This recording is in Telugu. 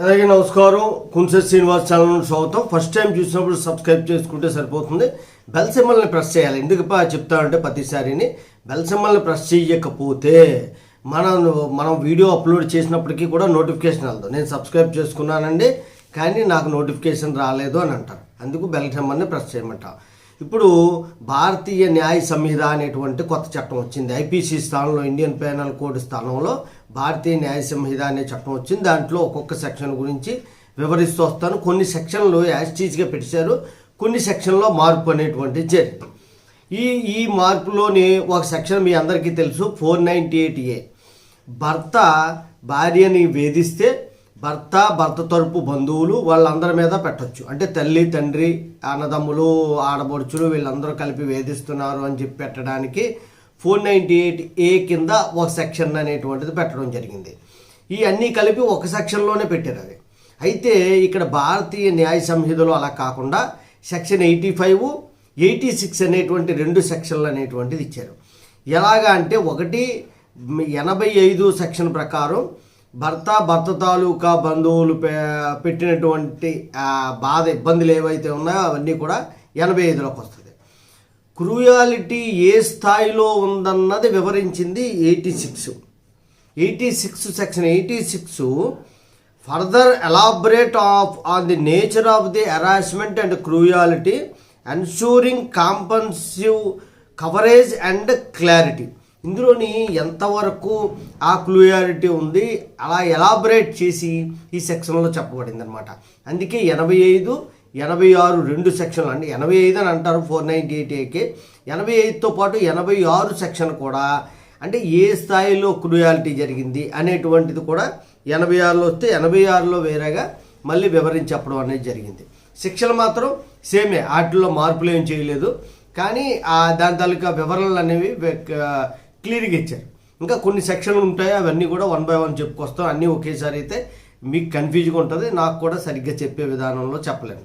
అలాగే నమస్కారం. కుంసె శ్రీనివాస్ ఛానల్ స్వాగతం. ఫస్ట్ టైం చూసినప్పుడు సబ్స్క్రైబ్ చేసుకుంటే సరిపోతుంది. బెల్ సింబల్ని ప్రెస్ చేయాలి. ఎందుకు చెప్తానంటే ప్రతిసారిని బెల్ సింబల్ని ప్రెస్ చేయకపోతే మనం మనం వీడియో అప్లోడ్ చేసినప్పటికీ కూడా నోటిఫికేషన్ వెళ్దాం నేను సబ్స్క్రైబ్ చేసుకున్నానండి కానీ నాకు నోటిఫికేషన్ రాలేదు అని అంటారు. అందుకు బెల్ సింబల్ని ప్రెస్ చేయమంట ఇప్పుడు భారతీయ న్యాయ సంహిత అనేటువంటి కొత్త చట్టం వచ్చింది. ఐపీసీ స్థానంలో ఇండియన్ పెనల్ కోడ్ స్థానంలో భారతీయ న్యాయ సంహిత అనే చట్టం వచ్చింది. దాంట్లో ఒక్కొక్క సెక్షన్ గురించి వివరిస్తూ వస్తాను. కొన్ని సెక్షన్లు యాస్టీజ్గా పెట్టారు కొన్ని సెక్షన్లో మార్పు అనేటువంటి జరిగింది ఈ ఈ మార్పులోని ఒక సెక్షన్ మీ అందరికీ తెలుసు ఫోర్ నైంటీ ఎయిట్ ఏ. భర్త భార్యని వేధిస్తే భర్త భర్త తరపు బంధువులు వాళ్ళందరి మీద పెట్టచ్చు. అంటే తల్లి తండ్రి అన్నదమ్ములు ఆడబడుచులు వీళ్ళందరూ కలిపి వేధిస్తున్నారు అని చెప్పి పెట్టడానికి ఫోర్ నైంటీ ఎయిట్ ఏ కింద ఒక సెక్షన్ అనేటువంటిది పెట్టడం జరిగింది. ఈ అన్నీ కలిపి ఒక సెక్షన్లోనే పెట్టారు అది అయితే ఇక్కడ భారతీయ న్యాయ సంహితలో అలా కాకుండా section eighty five eighty six అనేటువంటి రెండు సెక్షన్లు అనేటువంటిది ఇచ్చారు. ఎలాగా అంటే ఒకటి ఎనభై ఐదు సెక్షన్ ప్రకారం భర్త భర్త తాలూకా బంధువులు పెట్టినటువంటి బాధ ఇబ్బందులు ఏవైతే ఉన్నాయో అవన్నీ కూడా ఎనభై ఐదులోకి వస్తుంది క్రూయాలిటీ ఏ స్థాయిలో ఉందన్నది వివరించింది eighty six. Eighty six section eighty six further elaborate of on the nature of the harassment and cruelty ensuring comprehensive coverage and clarity. ఇందులోని ఎంతవరకు ఆ క్లూయారిటీ ఉంది అలా ఎలాబరేట్ చేసి ఈ సెక్షన్లో చెప్పబడింది అనమాట అందుకే ఎనభై ఐదు ఎనభై ఆరు రెండు సెక్షన్లు అంటే ఎనభై ఐదు అని అంటారు ఫోర్ నైంటీ ఎయిట్ ఏకే. ఎనభై ఐదుతో పాటు ఎనభై ఆరు సెక్షన్ కూడా అంటే ఏ స్థాయిలో క్రూయాలిటీ జరిగింది అనేటువంటిది కూడా ఎనభై ఆరులో వస్తే ఎనభై ఆరులో వేరేగా మళ్ళీ వివరించి చెప్పడం అనేది జరిగింది. శిక్షలు మాత్రం సేమే వాటిల్లో మార్పులు ఏం చేయలేదు. కానీ ఆ దాని తాలూకా వివరణలు అనేవి క్లియర్గా ఇచ్చారు. ఇంకా కొన్ని సెక్షన్లు ఉంటాయి అవన్నీ కూడా వన్ బై వన్ చెప్పుకొస్తాం. అన్నీ ఒకేసారి అయితే మీకు కన్ఫ్యూజ్గా ఉంటుంది. నాకు కూడా సరిగ్గా చెప్పే విధానంలో చెప్పలేను.